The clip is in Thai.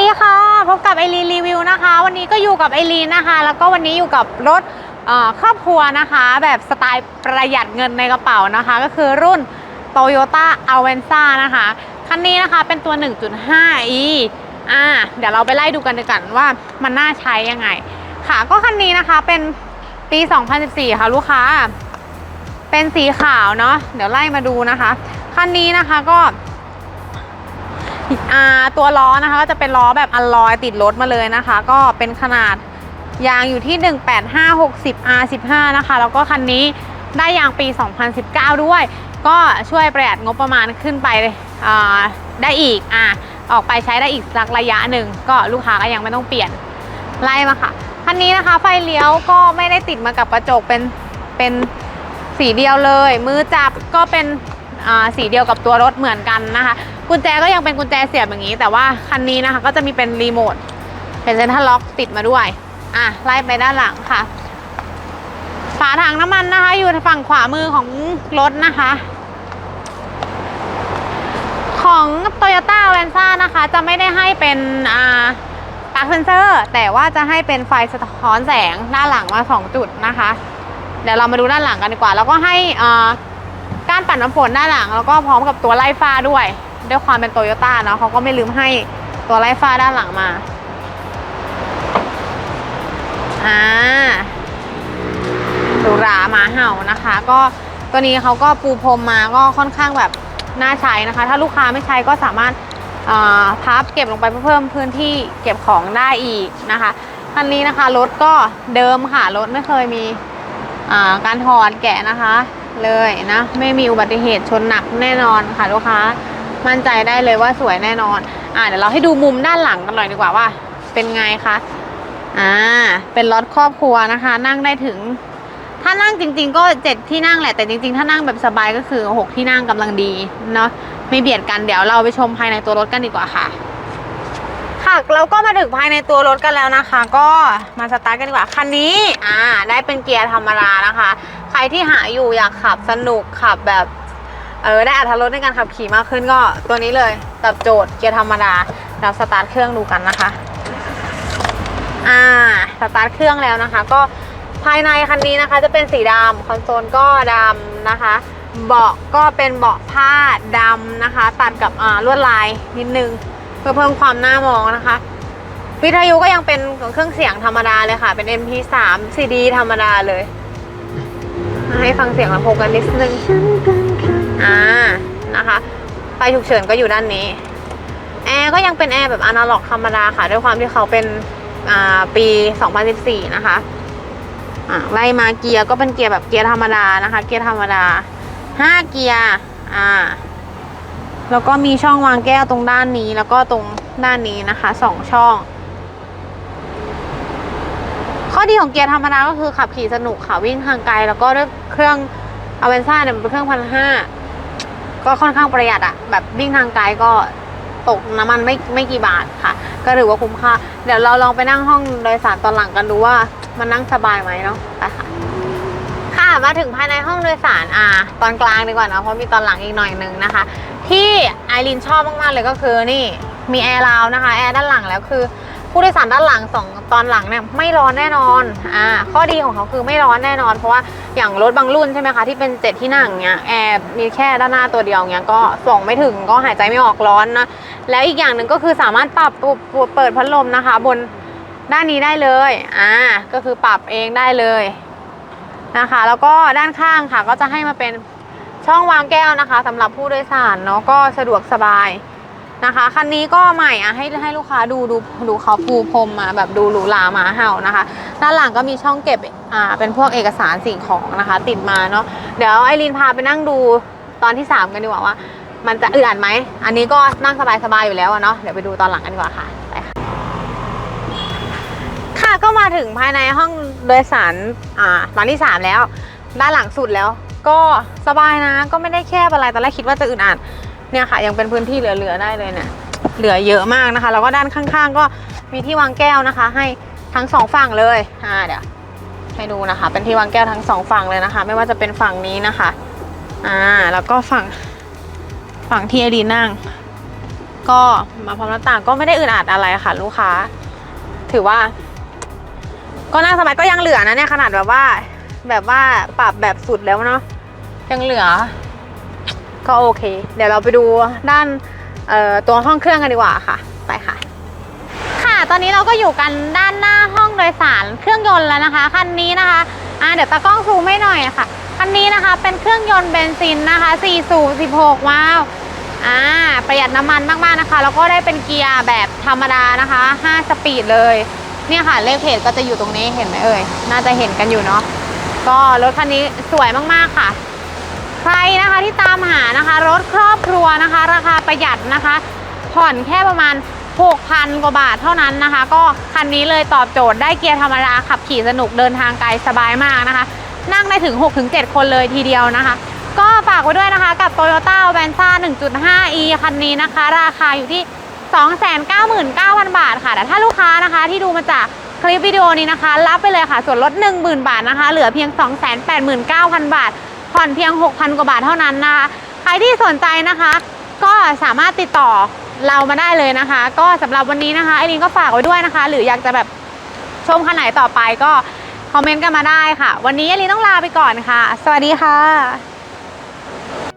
ดีค่ะ พบกับไอรีนรีวิวนะคะ วันนี้ก็อยู่กับไอรีนนะคะ แล้วก็วันนี้อยู่กับรถครอบครัวนะคะ แบบสไตล์ประหยัดเงินในกระเป๋านะคะ ก็คือรุ่น Toyota a v e n z a นะคะ คันนี้นะคะเป็นตัว 1.5e อ่าเดี๋ยวเราไปไล่ดูกันดีกันว่ามันน่าใช้ยังไง ค่ะก็คันนี้นะคะเป็นปี 2014 ค่ะลูกค้า เป็นสีขาวเนาะเดี๋ยวไล่มาดูนะคะ คันนี้นะคะก็ อ่าตัวล้อนะคะก็จะเป็นล้อแบบอัลลอยติดรถมาเลยนะคะ ก็เป็นขนาดยางอยู่ที่ 18560 R15 นะคะ แล้วก็คันนี้ได้ยางปี 2019 ด้วย ก็ช่วยประหยัดงบประมาณขึ้นไปได้อีกอะออกไปใช้ได้อีกสักระยะหนึ่ง ก็ลูกค้าก็ยังไม่ต้องเปลี่ยนไล่มาค่ะคันนี้นะคะไฟเลี้ยวก็ไม่ได้ติดมากับกระจกเป็นเป็นสีเดียวเลย มือจับก็เป็นสีเดียวกับตัวรถเหมือนกันนะคะ กุญแจก็ยังเป็นกุญแจเสียบอย่างนี้ แต่ว่าคันนี้นะคะก็จะมีเป็นรีโมทเป็นเซ็นทรัลล็อกติดมาด้วย อะไล่ไปด้านหลังค่ะ ฝาถังน้ำมันนะคะ อยู่ฝั่งขวามือของรถนะคะ ของ Toyota v a n z a นะคะ จะไม่ได้ให้เป็นอ่าปลั๊กเซนเซอร์ แต่ว่าจะให้เป็นไฟสะท้อนแสงด้านหลังมา 2 จุดนะคะ เดี๋ยวเรามาดูด้านหลังกันดีกว่า แล้วก็ให้อ่าก้านปัดน้ำฝนด้านหลัง แล้วก็พร้อมกับตัวไล่ฟ้าด้วย ด้วยความเป็นโตโยต้าเนาะเขาก็ไม่ลืมให้ตัวไล่ฟ้าด้านหลังมา อ่าดูราหมาเห่านะคะ ก็ตัวนี้เขาก็ปูพรมมาก็ค่อนข้างแบบน่าใช้นะคะ ถ้าลูกค้าไม่ใช้ก็สามารถาพับเก็บลงไปเพื่อเพิ่มพื้นที่เก็บของได้อีกนะคะคันนี้นะคะรถก็เดิมค่ะรถไม่เคยมีาการถอดแกะนะคะ เลยนะ ไม่มีอุบัติเหตุชนหนักแน่นอนค่ะลูกค้า มั่นใจได้เลยว่าสวยแน่นอน อ่าเดี๋ยวเราให้ดูมุมด้านหลังกันหน่อยดีกว่าว่า เป็นไงคะอ่าเป็นรถครอบครัวนะคะ นั่งได้ถึง ถ้านั่งจริง ๆ ก็เจ็ดที่นั่งแหละแต่จริง ๆ ถ้านั่งแบบสบายก็คือหกที่นั่งกำลังดีเนาะไม่เบียดกันเดี๋ยวเราไปชมภายในตัวรถกันดีกว่าค่ะค่ะเราก็มาถึงภายในตัวรถกันแล้วนะคะ ก็มาสตาร์ทกันดีกว่าคันนี้อ่าได้เป็นเกียร์ธรรมดานะคะ ใครที่หาอยู่อยากขับสนุกขับแบบ เออได้อัตรถรสในการขับขี่มากขึ้นก็ตัวนี้เลยตอบโจทย์เกียร์ธรรมดาเราสตาร์ทเครื่องดูกันนะคะ อ่าสตาร์ทเครื่องแล้วนะคะ ก็ภายในคันนี้นะคะ จะเป็นสีดำคอนโซลก็ดำนะคะ เบาะก็เป็นเบาะผ้าดำนะคะ ตัดกับอ่าลวดลายนิดนึง เพื่อเพิ่มความน่ามองนะคะ วิทยุก็ยังเป็นเครื่องเสียงธรรมดาเลยค่ะ เป็น MP3 CD ธรรมดาเลย ให้ฟังเสียงลำโพงกันนิดนึง อ่านะคะไฟฉุกเฉินก็อยู่ด้านนี้ แอร์ก็ยังเป็นแอร์แบบอนาล็อกธรรมดาค่ะ ด้วยความที่เขาเป็นอ่าปี 2014 นะคะอ่าไล่มาเกียร์ก็เป็นเกียร์แบบเกียร์ธรรมดานะคะ เกียร์ธรรมดา 5 เกียร์อ่าแล้วก็มีช่องวางแก้วตรงด้านนี้แล้วก็ตรงด้านนี้นะคะสองช่อง ข้อดีของเกียร์ธรรมดาก็คือขับขี่สนุกค่ะวิ่งทางไกล แล้วก็ด้วยเครื่องอเวนซ่าเนี่ยมันเป็นเครื่องพันห้า ก็ค่อนข้างประหยัดอะแบบวิ่งทางไกลก็ตกน้ำมันไม่ไม่กี่บาทค่ะ ก็ถือว่าคุ้มค่า เดี๋ยวเราลองไปนั่งห้องโดยสารตอนหลังกันดูว่ามันนั่งสบายไหมเนาะไปค่ะค่ะมาถึงภายในห้องโดยสารอ่าตอนกลางดีกว่านะเพราะมีตอนหลังอีกหน่อยนึงนะคะ ที่ไอรินชอบมากๆเลยก็คือนี่มีแอร์ราวนะคะแอร์ด้านหลังแล้วคือ ผู้โดยสารด้านหลังสองตอนหลังเนี่ยไม่ร้อนแน่นอนอ่าข้อดีของเขาคือไม่ร้อนแน่นอน เพราะว่าอย่างรถบางรุ่นใช่ไหมคะที่เป็นเจ็ดที่นั่งเนี้ยแอร์มีแค่ด้านหน้าตัวเดียวเนี้ยก็ส่องไม่ถึงก็หายใจไม่ออกร้อนนะแล้วอีกอย่างหนึ่งก็คือสามารถปรับปุบเปิดพัดลมนะคะ บนด้านนี้ได้เลยอ่าก็คือปรับเองได้เลยนะคะ แล้วก็ด้านข้างค่ะก็จะให้มาเป็นช่องวางแก้วนะคะสำหรับผู้โดยสารเนาะก็สะดวกสบาย นะคะคันนี้ก็ใหม่อะให้ให้ลูกค้าดูดูดูเขาปูพรมมาแบบดูหรูหรามาเห่านะคะ ด้านหลังก็มีช่องเก็บอ่าเป็นพวกเอกสารสิ่งของนะคะ ติดมาเนาะเดี๋ยวไอรีนพาไปนั่งดูตอนที่ 3 กันดีกว่าว่า มันจะอึดอัดไหม อันนี้ก็นั่งสบายๆอยู่แล้วเนาะเดี๋ยวไปดูตอนหลังกันดีกว่าค่ะไปค่ะค่ะก็มาถึงภายในห้องโดยสารอ่าตอนที่ 3 แล้ว ด้านหลังสุดแล้ว ก็สบายนะก็ไม่ได้แคบอะไรตอนแรกคิดว่าจะอึดอัด เนี่ยค่ะยังเป็นพื้นที่เหลือๆได้เลยเนี่ยเหลือเยอะมากนะคะแล้วก็ด้านข้างๆ ก็มีที่วางแก้วนะคะ ให้ทั้งสองฝั่งเลยอ่าเดี๋ยวให้ดูนะคะ เป็นที่วางแก้วทั้งสองฝั่งเลยนะคะ ไม่ว่าจะเป็นฝั่งนี้นะคะอ่าแล้วก็ฝั่งฝั่งที่ไอดีนั่ง ก็มาพร้อมหน้าต่างก็ไม่ได้อึดอัดอะไรค่ะ ลูกค้า ถือว่า ก็นั่งสบายก็ยังเหลือนะเนี่ยขนาดแบบว่า แบบว่าปรับแบบสุดแล้วเนาะยังเหลือ ก็โอเค เดี๋ยวเราไปดูด้านตัวห้องเครื่องกันดีกว่าค่ะ ไปค่ะ ค่ะ ตอนนี้เราก็อยู่กันด้านหน้าห้องโดยสารเครื่องยนต์แล้วนะคะ คันนี้นะคะอ่าเดี๋ยวตากล้องซูมไม่หน่อยะค่ะคันนี้นะคะเป็นเครื่องยนต์เบนซินนะคะ4สูบ16ว้าวอ่าประหยัดน้ำมันมากๆนะคะ แล้วก็ได้เป็นเกียร์แบบธรรมดานะคะ 5 สปีดเลย เนี่ยค่ะเลขเพจก็จะอยู่ตรงนี้เห็นไหมเอ่ย น่าจะเห็นกันอยู่เนาะ ก็รถคันนี้สวยมากๆค่ะ ใครนะคะที่ตามหานะคะ รถครอบครัวนะคะ ราคาประหยัดนะคะ ผ่อนแค่ประมาณ 6,000 กว่าบาทเท่านั้นนะคะ ก็คันนี้เลยตอบโจทย์ได้เกียร์ธรรมดาขับขี่สนุกเดินทางไกลสบายมากนะคะ นั่งได้ถึง 6-7 คนเลยทีเดียวนะคะ ก็ฝากไว้ด้วยนะคะกับ Toyota v a n z a 1.5e คันนี้นะคะ ราคาอยู่ที่ 299,000 บาทค่ะ แต่ถ้าลูกค้านะคะที่ดูมาจากคลิปวิดีโอนี้นะคะ รับไปเลยค่ะส่วนลด 10,000 บาทนะคะ เหลือเพียง 289,000 บาท ผ่อนเพียง 6,000 กว่าบาทเท่านั้นนะคะใครที่สนใจนะคะ ก็สามารถติดต่อเรามาได้เลยนะคะ ก็สำหรับวันนี้นะคะไอรินก็ฝากไว้ด้วยนะคะ หรืออยากจะแบบชมคันไหนต่อไปก็คอมเมนต์กันมาได้ค่ะ วันนี้ไอรินต้องลาไปก่อนค่ะ สวัสดีค่ะ